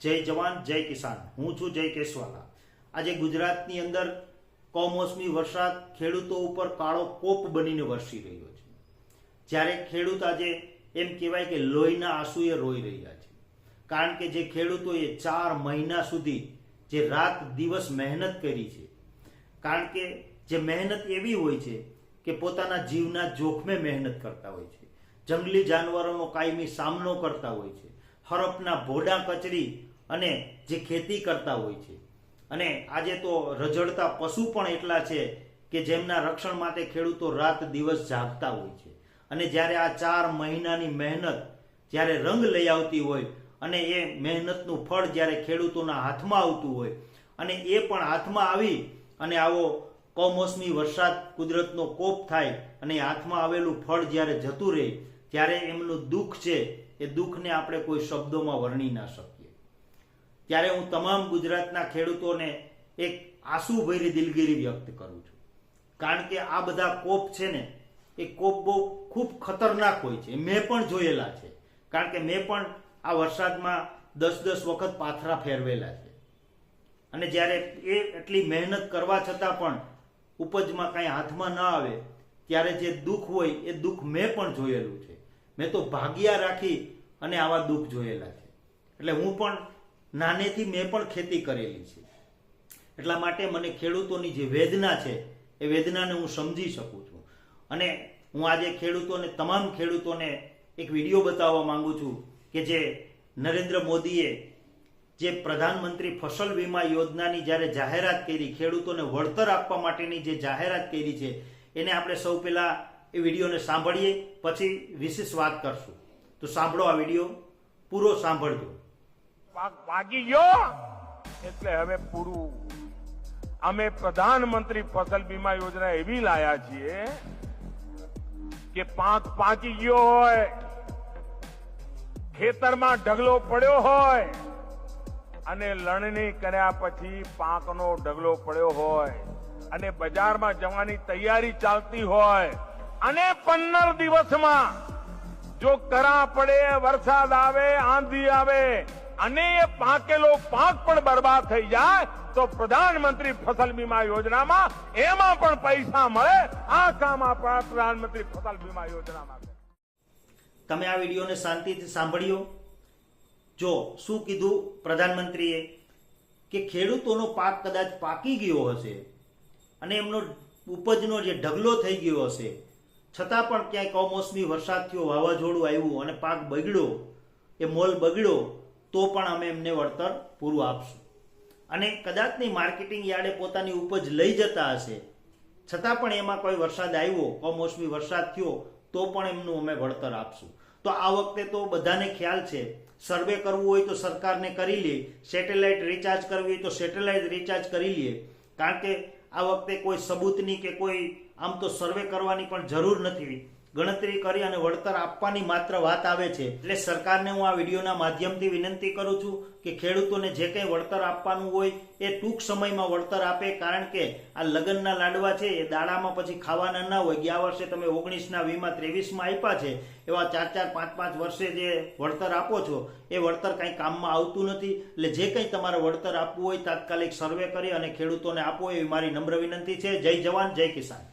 જય જવાન, જય કિસાન. હું છું જય કેશવાલા આજે ગુજરાતની અંદર કમોસમી વરસાદ ખેડૂતો ઉપર કાળો કોપ બનીને વરસી રહ્યો છે. જ્યારે ખેડૂત આજે એમ કહેવાય કે લોહીના આંસુએ રોઈ રહ્યા છે. કારણ કે જે ખેડૂતોએ ચાર મહિના સુધી જે રાત દિવસ મહેનત કરી છે, કારણ કે જે મહેનત એવી હોય છે કે પોતાના જીવના જોખમે મહેનત કરતા હોય છે. જંગલી જાનવરોનો કાયમી સામનો કરતા હોય છે. હરફના ભોડા કચરી અને જે ખેતી કરતા હોય છે. અને આજે તો રજડતા પશુ પણ એટલા છે કે જેમના રક્ષણ માટે ખેડૂતો રાત દિવસ જાગતા હોય છે. અને જ્યારે આ ચાર મહિનાની મહેનત જ્યારે રંગ લઈ આવતી હોય અને એ મહેનતનું ફળ જ્યારે ખેડૂતોના હાથમાં આવતું હોય અને એ પણ હાથમાં આવી અને આવો કમોસમી વરસાદ કુદરતનો કોપ થાય અને હાથમાં આવેલું ફળ જ્યારે જતું રહે, ત્યારે એમનું દુઃખ છે એ દુઃખને આપણે કોઈ શબ્દોમાં વર્ણી ના શકીએ. ત્યારે હું તમામ ગુજરાતના ખેડૂતોને એક આંસુભરી દિલગીરી વ્યક્ત કરું છું. કારણ કે આ બધા કોપ છે ને, એ કોપ બહુ ખૂબ ખતરનાક હોય છે. મેં પણ જોયેલા છે. કારણ કે મેં પણ આ વરસાદમાં દસ દસ વખત પાથરા ફેરવેલા છે. અને જ્યારે એ એટલી મહેનત કરવા છતાં પણ ઉપજમાં કાંઈ હાથમાં ન આવે, ત્યારે જે દુઃખ હોય એ દુઃખ મેં પણ જોયેલું છે. મેં તો ભાગ્યા રાખી અને આવા દુઃખ જોયેલા છે. એટલે હું પણ નાનેથી મેં પણ ખેતી કરેલી છે. એટલા માટે મને ખેડૂતોની જે વેદના છે, એ વેદનાને હું સમજી શકું છું. અને હું આજે ખેડૂતોને, તમામ ખેડૂતોને એક વીડિયો બતાવવા માંગુ છું કે જે નરેન્દ્ર મોદીએ જે પ્રધાનમંત્રી ફસલ વીમા યોજનાની જ્યારે જાહેરાત કરી, ખેડૂતોને વળતર આપવા માટેની જે જાહેરાત કરી છે, એને આપણે સૌ પહેલા એ વિડીયોને સાંભળીએ, પછી વિશેષ વાત કરશું. તો સાંભળો આ વીડિયો, પૂરો સાંભળજો. પાકી ગયો? એટલે હવે પૂરું. અમે પ્રધાનમંત્રી ફસલ બીમા યોજના એવી લાયા છીએ કે પાક પાકી ગયો હોય, ખેતરમાં ઢગલો પડ્યો હોય, અને લણણી કર્યા પછી પાકનો ઢગલો પડ્યો હોય, અને બજારમાં જવાની તૈયારી ચાલતી હોય અને પંદર દિવસમાં જો કરા પડે, વરસાદ આવે, આંધી આવે અને એ પાકેલો પાક પણ બરબાદ થઈ જાય, તો પ્રધાનમંત્રી ફસલ બીમા યોજનામાં એમાં પણ પૈસા મળે. આ કામ આપણા પ્રધાનમંત્રી ફસલ બીમા યોજનામાં તમે આ વિડીયોને શાંતિથી સાંભળ્યો? જો શું કીધું પ્રધાનમંત્રીએ? કે ખેડૂતોનો પાક કદાચ પાકી ગયો હશે અને એમનો ઉપજનો જે ઢગલો થઈ ગયો હશે છતાં પણ ક્યાંય કમોસમી વરસાદ થયો વાવાઝોડું આવ્યું અને પાક બગડ્યો એ મોલ બગડ્યો, તો પણ અમે એમને વળતર પૂરું આપશું. અને કદાચની માર્કેટિંગ યાર્ડે પોતાની ઉપજ લઈ જતા હશે. છતાં પણ એમાં કોઈ વરસાદ આવ્યો, કમોસમી વરસાદ થયો, તો પણ એમનું અમે વળતર આપશું. તો આ વખતે તો બધાને ખ્યાલ છે, સર્વે કરવું હોય તો સરકારને કરી લે, સેટેલાઇટ રિચાર્જ કરવી હોય તો સેટેલાઇટ રિચાર્જ કરી લે. કારણ કે આ વખતે કોઈ સબૂતની કે કોઈ આમ તો સર્વે કરવાની પણ જરૂર નથી. ગણતરી કરી અને વળતર આપવાની માત્ર વાત આવે છે. એટલે સરકારને હું આ વિડીયોના માધ્યમથી વિનંતી કરું છું કે ખેડૂતોને જે કંઈ વળતર આપવાનું હોય એ ટૂંક સમયમાં વળતર આપે, કારણ કે આ લગ્નના લાડવા છે એ દાડામાં પછી ખાવાના ના હોય. ગયા વર્ષે તમે ઓગણીસના વીમા ત્રેવીસમાં આપ્યા છે. એવા ચાર ચાર, પાંચ પાંચ વર્ષે જે વળતર આપો છો, એ વળતર કાંઈ કામમાં આવતું નથી. એટલે જે કંઈ તમારે વળતર આપવું હોય તાત્કાલિક સર્વે કરી અને ખેડૂતોને આપો એવી મારી નમ્ર વિનંતી છે. જય જવાન, જય કિસાન.